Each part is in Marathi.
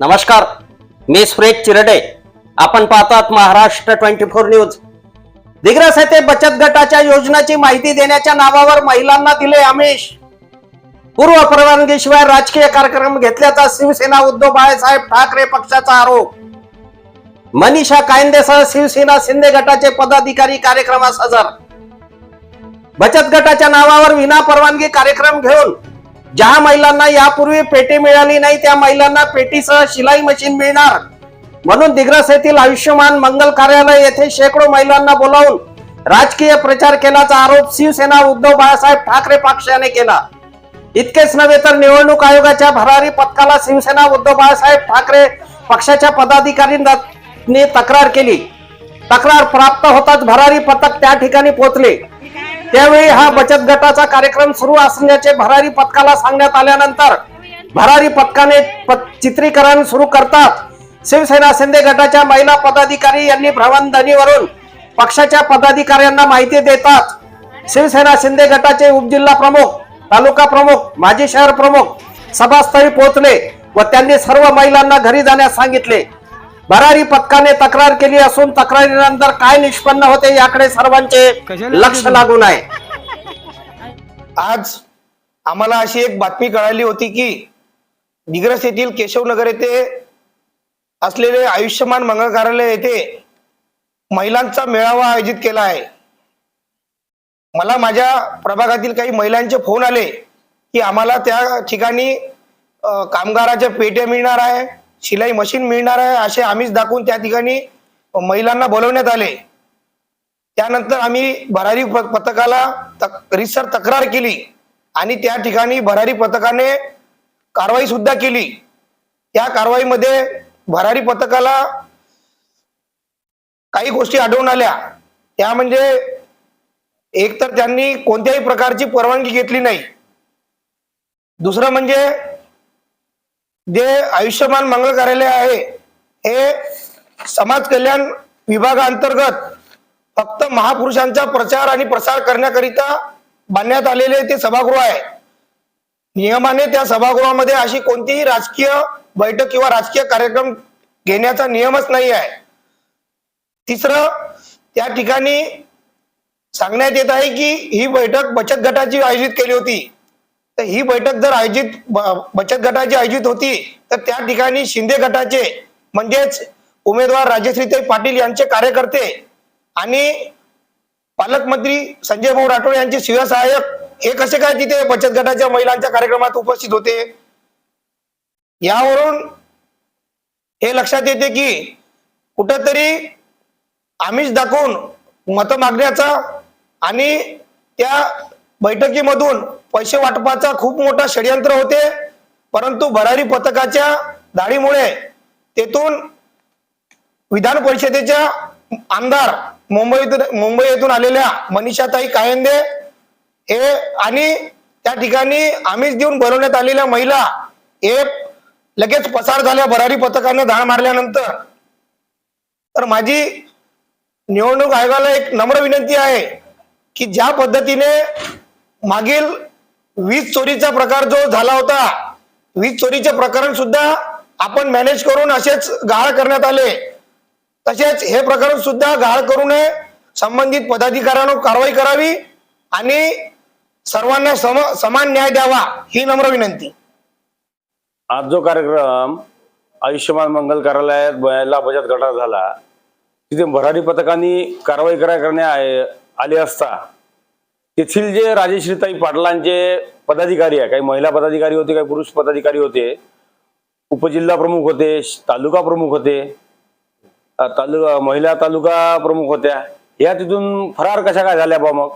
नमस्कार मी सुरेश चिरडे. आपण पाहतात Maharashtra twenty four news. Digras येथे बचत गटाच्या योजनाची माहिती देण्याच्या नावावर महिलांना दिले आमिष. पूर्व परवानगीशिवाय राजकीय कार्यक्रम घेतल्याचा शिवसेना उद्धव बाळासाहेब ठाकरे पक्षाचा आरोप. मनीषा कायंदेसह शिवसेना शिंदे गटाचे पदाधिकारी कार्यक्रमास हजर. बचत गटाच्या नावावर विना परवानगी कार्यक्रम घेऊन ज्या महिलांना यापूर्वी पेटी मिळाली नाही त्या महिलांना पेटीसह शिलाई मशीन मिळणार. म्हणून दिग्रस येथील आयुष्यमान मंगल कार्यालय येथे शेकडो महिलांना बोलावून राजकीय प्रचार केल्याचा आरोप शिवसेना उद्धव बाळासाहेब ठाकरे पक्षाने केला. इतकेच नव्हे तर निवडणूक आयोगाच्या भरारी पथकाला शिवसेना उद्धव बाळासाहेब ठाकरे पक्षाच्या पदाधिकाऱ्यांनी तक्रार केली. तक्रार प्राप्त होताच भरारी पथक त्या ठिकाणी पोहोचले. त्यावेळी हा बचत गटाचा कार्यक्रम सुरू असण्याचे भरारी पथकाला सांगण्यात आल्यानंतर भरारी पथकाने चित्रीकरण सुरू करतात. शिवसेना शिंदे गटाच्या महिला पदाधिकारी यांनी भ्रमणध्वनीवरून पक्षाच्या पदाधिकाऱ्यांना माहिती देतात. शिवसेना शिंदे गटाचे उपजिल्हा प्रमुख तालुका प्रमुख माजी शहर प्रमुख सभास्थळी पोहोचले व त्यांनी सर्व महिलांना घरी जाण्यास सांगितले. भरारी पथकाने तक्रार केली असून तक्रारीनंतर काय निष्पन्न होते याकडे सर्वांचे लक्ष लागून आहे आज आम्हाला अशी एक बातमी कळाली होती की दिग्रस येथील केशवनगर येथे असलेले आयुष्यमान मंगल कार्यालय येथे महिलांचा मेळावा आयोजित केला आहे. मला माझ्या प्रभागातील काही महिलांचे फोन आले की आम्हाला त्या ठिकाणी कामगाराच्या पेट्या मिळणार आहे. शिलाई मशीन मिळणार आहे असे आम्हीच दाखवून त्या ठिकाणी महिलांना बोलवण्यात आले. त्यानंतर आम्ही भरारी पथकाला तक रिसर तक्रार केली आणि त्या ठिकाणी भरारी पथकाने कारवाई सुद्धा केली. त्या कारवाईमध्ये भरारी पथकाला काही गोष्टी आढळून आल्या. त्या म्हणजे एक तर त्यांनी कोणत्याही प्रकारची परवानगी घेतली नाही. दुसरं म्हणजे जे आयुष्यमान मंगल कार्यालय आहे हे समाज कल्याण विभागाअंतर्गत फक्त महापुरुषांचा प्रचार आणि प्रसार करण्याकरिता बांधण्यात आलेले ते सभागृह आहे. नियमाने त्या सभागृहामध्ये अशी कोणतीही राजकीय बैठक किंवा राजकीय कार्यक्रम घेण्याचा नियमच नाही आहे. तिसरं त्या ठिकाणी सांगण्यात येत आहे की ही बैठक बचत गटाची आयोजित केली होती. तर ही बैठक जर आयोजित बचत गटाची आयोजित होती तर त्या ठिकाणी शिंदे गटाचे म्हणजेच उमेदवार राजश्रीताई पाटील यांचे कार्यकर्ते आणि पालकमंत्री संजय भाऊ राठोड यांचे शिवसहाय्यक हे कसे काय तिथे बचत गटाच्या महिलांच्या कार्यक्रमात उपस्थित होते? यावरून हे लक्षात येते की कुठंतरी आमिष दाखवून मत मागण्याचा आणि त्या बैठकीमधून पैसे वाटपाचा खूप मोठा षडयंत्र होते. परंतु भरारी पथकाच्या दाढीमुळे तेथून विधान परिषदेच्या आमदार मुंबईतून मुंबई येथून आलेल्या मनीषाताई कायंदे हे आणि त्या ठिकाणी आमिष देऊन बोलवण्यात आलेल्या महिला हे लगेच पसार झाल्या भरारी पथकाने धाड मारल्यानंतर. तर माझी निवडणूक आयोगाला एक नम्र विनंती आहे की ज्या पद्धतीने मागील वीज चोरीचा प्रकार जो झाला होता वीज चोरीचे प्रकरण सुद्धा आपण मॅनेज करून असेच गाळ करण्यात आले. तसेच हे प्रकरण सुद्धा गाळ करू नये संबंधित पदाधिकाऱ्यांवर कारवाई करावी आणि सर्वांना सम समान न्याय द्यावा ही नम्र विनंती. आज जो कार्यक्रम आयुष्यमान मंगल कार्यालयात महिला बचत गटात झाला तिथे भरारी पथकांनी कारवाई करा करण्या आले असता तेथील जे राजेश्रीताई पाटलांचे पदाधिकारी आहे काही महिला पदाधिकारी होते काही पुरुष पदाधिकारी होते उपजिल्हा प्रमुख होते तालुका प्रमुख होते तालुका महिला तालुका प्रमुख होत्या. या तिथून फरार कशा काय झाल्या बा मग?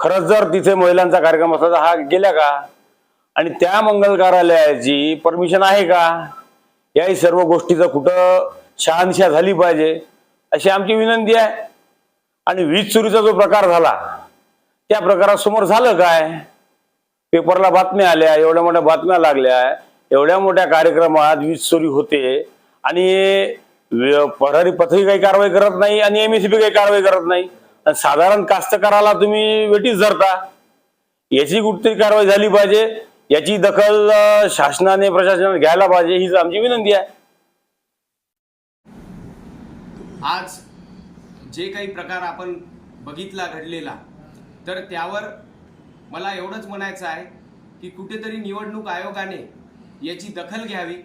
खरंच जर तिथे महिलांचा कार्यक्रम असला तर हा गेल्या का? आणि त्या मंगल कार्यालयाची परमिशन आहे का? याही सर्व गोष्टीचं कुठं शहानिशा झाली पाहिजे अशी आमची विनंती आहे. आणि वीज चोरीचा जो प्रकार झाला त्या प्रकारासमोर झालं काय? पेपरला बातम्या आल्या एवढ्या मोठ्या बातम्या लागल्या एवढ्या मोठ्या कार्यक्रमात वीज चोरी होते आणि परारी प्रहरी काही कारवाई करत नाही आणि एमएसबी काही कारवाई करत नाही. साधारण कास्तकाराला तुम्ही वेटीच धरता. याची कुठतरी कारवाई झाली पाहिजे. याची दखल शासनाने प्रशासनाने घ्यायला पाहिजे हीच आमची विनंती आहे. आज जे काही प्रकार आपण बघितला घडलेला तर त्यावर मला एवढंच म्हणायचं आहे की कुठेतरी निवडणूक आयोगाने याची दखल घ्यावी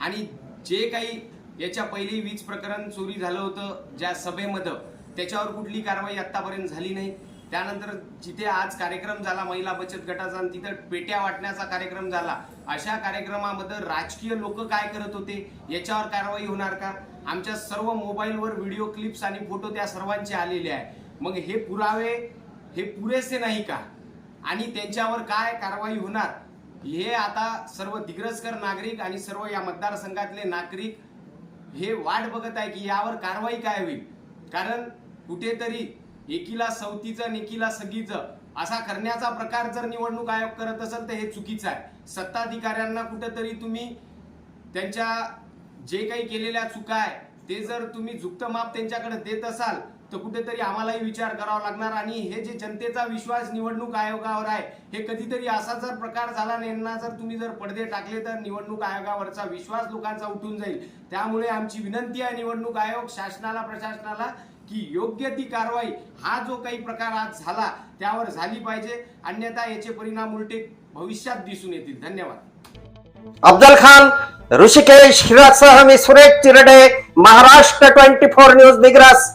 आणि जे काही याच्या पहिले वीज प्रकरण चोरी झालं होतं ज्या सभेमध्ये त्याच्यावर कुठली कारवाई आत्तापर्यंत झाली नाही. त्यानंतर जिथे आज कार्यक्रम झाला महिला बचत गटाचा आणि तिथं पेट्या वाटण्याचा कार्यक्रम झाला अशा कार्यक्रमामध्ये राजकीय लोक काय करत होते याच्यावर कारवाई होणार का? आमच्या सर्व मोबाईलवर व्हिडिओ क्लिप्स आणि फोटो त्या सर्वांचे आलेले आहे. मग हे पुरावे हे पुरेसे नाही का? आणि त्यांच्यावर काय कारवाई होणार? हे आता सर्व दिग्रजकर नागरिक आणि सर्व या मतदारसंघातले नागरिक हे वाट बघत आहे की यावर कारवाई काय होईल? कारण कुठेतरी एकीला सवतीचं निकीला सगीचं असा करण्याचा प्रकार जर निवडणूक आयोग करत असेल तर हे चुकीचं आहे. सत्ताधिकाऱ्यांना कुठेतरी तुम्ही त्यांच्या जे काही केलेल्या चुका आहे ते जर तुम्ही झुकतं माप त्यांच्याकडे देत असाल तर कुठेतरी आम्हालाही विचार करावा लागणार आणि हे जे जनतेचा विश्वास निवडणूक आयोगावर आहे हे कधीतरी असा जर प्रकार झाला आणि यांना जर तुम्ही जर पडदे टाकले तर निवडणूक आयोगावरचा विश्वास लोकांचा उठून जाईल. त्यामुळे आमची विनंती आहे निवडणूक आयोग शासनाला प्रशासनाला की योग्य ती कारवाई हा जो काही प्रकार आज झाला त्यावर झाली पाहिजे. अन्यथा याचे परिणाम उलटे भविष्यात दिसून येतील. धन्यवाद. अफजल खान ऋषिकेश हिरासह मी Suresh Chirde Maharashtra twenty four news Digras.